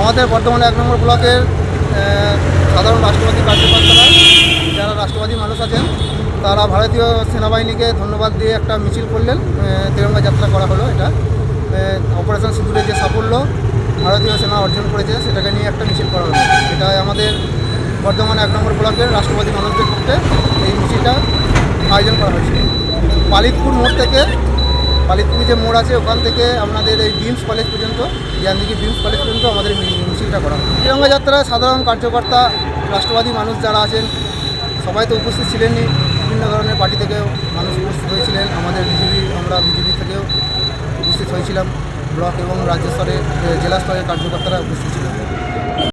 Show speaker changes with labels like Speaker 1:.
Speaker 1: আমাদের বর্তমানে এক নম্বর ব্লকের সাধারণ রাষ্ট্রবাদী কার্যকর্তারা, যারা রাষ্ট্রবাদী মানুষ আছেন, তারা ভারতীয় সেনাবাহিনীকে ধন্যবাদ দিয়ে একটা মিছিল করলেন। তিরঙ্গা যাত্রা করা হলো এটা। অপারেশন সিঁদুরের যে সাফল্য ভারতীয় সেনা অর্জন করেছে, সেটাকে নিয়ে একটা মিছিল করা হলো। এটা আমাদের বর্তমান এক নম্বর ব্লকের রাষ্ট্রপতি মানুষদের ক্ষেত্রে এই মিছিলটা আয়োজন করা হয়েছে। পালিতপুর মোড় থেকে, পালিতপুর যে মোড় আছে, ওখান থেকে আপনাদের এই বিমস কলেজ পর্যন্ত, জ্ঞানদিঘি বিমস কলেজ পর্যন্ত আমাদের মিছিলটা করা হয় তিরঙ্গা যাত্রায় সাধারণ কার্যকর্তা, রাষ্ট্রবাদী মানুষ যারা আছেন, সবাই তো উপস্থিত ছিলেনই। বিভিন্ন ধরনের পার্টি থেকেও মানুষ উপস্থিত হয়েছিলেন। আমাদের বিজেপি আমরা বিজেপি থেকেও উপস্থিত হয়েছিলাম। ব্লক এবং রাজ্য স্তরে জেলা স্তরের কার্যকর্তারা উপস্থিত ছিলেন।